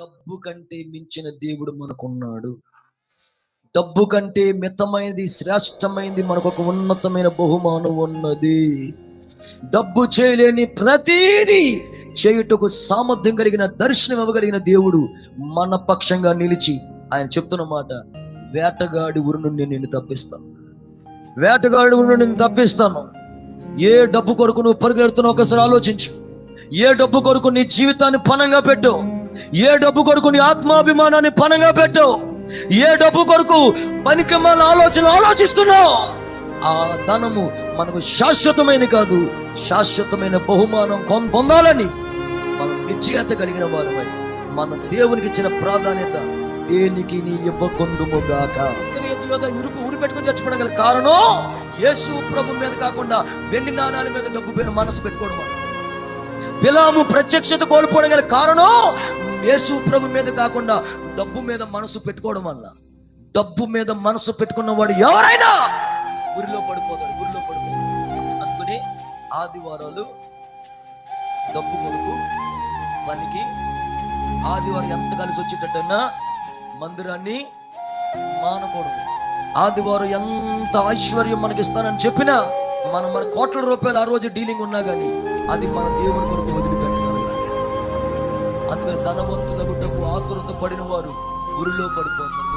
డబ్బు కంటే మించిన దేవుడు మనకున్నాడు. డబ్బు కంటే మితమైనది శ్రేష్టమైనది మనకు ఒక ఉన్నతమైన బహుమానం ఉన్నది. డబ్బు చేయలేని ప్రతీది చేయుటకు సామర్థ్యం కలిగిన దర్శనం ఇవ్వగలిగిన దేవుడు మన పక్షంగా నిలిచి ఆయన చెప్తున్న మాట వేటగాడి ఊరి నుండి నేను తప్పిస్తాను. వేటగాడి ఊరి నుండి నేను తప్పిస్తాను. ఏ డబ్బు కొరకు నువ్వు పరిగెడుతున్నావు ఒకసారి ఆలోచించు. ఏ డబ్బు కొరకు నీ జీవితాన్ని పనంగా పెట్టు ఏ డబ్బు కొరకు నీ ఆత్మాభిమానాన్ని పనంగా పెట్టు? ఏ డబ్బు కొరకు పనికి మన ఆలోచన ఆలోచిస్తున్నావు? ఆ ధనము మనకు శాశ్వతమైనది కాదు. శాశ్వతమైన బహుమానం కొం- పొందాలని మనం నిశ్చయత కలిగిన వారమై మన దేవునికి ఇచ్చిన ప్రాధాన్యత దేనికి నీ ఇవ్వకొందుముగాక ఇరుపు ఊరి పెట్టుకొని చచ్చిపోవడం గల కారణం యేసు ప్రభు మీద కాకుండా వెండి నాణాల మీద డబ్బు మనసు పెట్టుకోవడం పిలాము ప్రత్యక్షత కోల్పోవడం గల కారణం యేసు ప్రభు మీద కాకుండా డబ్బు మీద మనసు పెట్టుకోవడం వల్ల డబ్బు మీద మనసు పెట్టుకున్న వాడు ఎవరైనా ఊరిలో పడిపోతాడు ఊరిలో పడిపోతాడు అందుకని ఆదివారాలు డబ్బు కొరకు పనికి ఆదివారం ఎంత కలిసి వచ్చేటట్టన్నా మందిరాన్ని మానకూడదు. ఆదివారం ఎంత ఐశ్వర్యం మనకి ఇస్తానని చెప్పినా మనం మన కోట్ల రూపాయలు ఆ రోజు డీలింగ్ ఉన్నా కానీ అది మన దేవుని కొరకు వదిలిపెట్టగలగాలి అందుకని ధనవంతుల గుట్టకు ఆతురత పడిన వారు ఉరిలో పడిపోతారు.